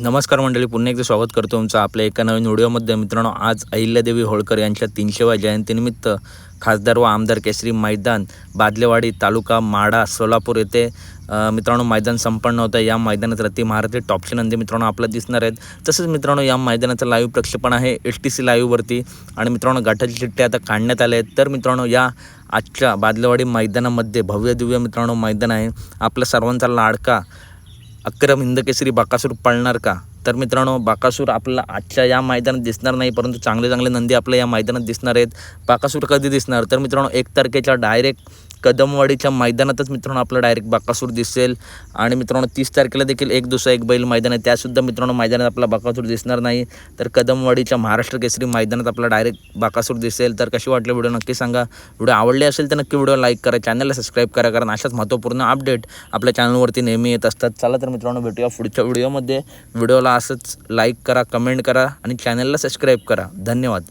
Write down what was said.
नमस्कार मंडळी पुन्हा एकदा स्वागत करतो तुमचं आपल्या एका नवीन व्हिडिओमध्ये. मित्रांनो आज अहिल्यादेवी होळकर यांच्या तीनशेव्या जयंतीनिमित्त खासदार व आमदार केसरी मैदान बादलेवाडी तालुका माडा सोलापूर येथे मित्रांनो मैदान संपन्न होतं. या मैदानात रती महारथी टॉपचे नंदी मित्रांनो आपल्याला दिसणार आहेत. तसंच मित्रांनो या मैदानाचं लाईव्ह प्रक्षेपण आहे एस टी सी लाईव्हवरती आणि मित्रांनो गटाची चिठ्ठे आता काढण्यात आले आहेत. तर मित्रांनो या आजच्या बादलेवाडी मैदानामध्ये भव्य दिव्य मित्रांनो मैदान आहे. आपल्या सर्वांचा लाडका अक्रम हिंदकेसरी बाकासूर पळणार का? तर मित्रांनो बाकासूर आपल्याला आजच्या या मैदानात दिसणार नाही परंतु चांगले चांगले नंदी आपल्या या मैदानात दिसणार आहेत. बाकासूर कधी दिसणार? तर मित्रांनो एक तारखेच्या डायरेक्ट कदमवाडीच्या मैदानातच मित्रांनो आपलं डायरेक्ट बाकासूर दिसेल. आणि मित्रांनो तीस तारखेला देखील एक दुसरा एक बैल मैदान आहे. त्यासुद्धा मित्रांनो मैदानात आपला बाकासूर दिसणार नाही. तर कदमवाडीच्या महाराष्ट्र केसरी मैदानात आपला डायरेक्ट बाकासूर दिसेल. तर कशी वाटली व्हिडिओ नक्की सांगा. व्हिडिओ आवडले असेल तर नक्की व्हिडिओ लाईक करा चॅनलला सबस्क्राईब करा कारण अशाच महत्त्वपूर्ण अपडेट आपल्या चॅनलवरती नेहमी येत असतात. चला तर मित्रांनो भेटूया पुढच्या व्हिडिओमध्ये. व्हिडिओला असंच लाईक करा कमेंट करा आणि चॅनलला सबस्क्राईब करा. धन्यवाद.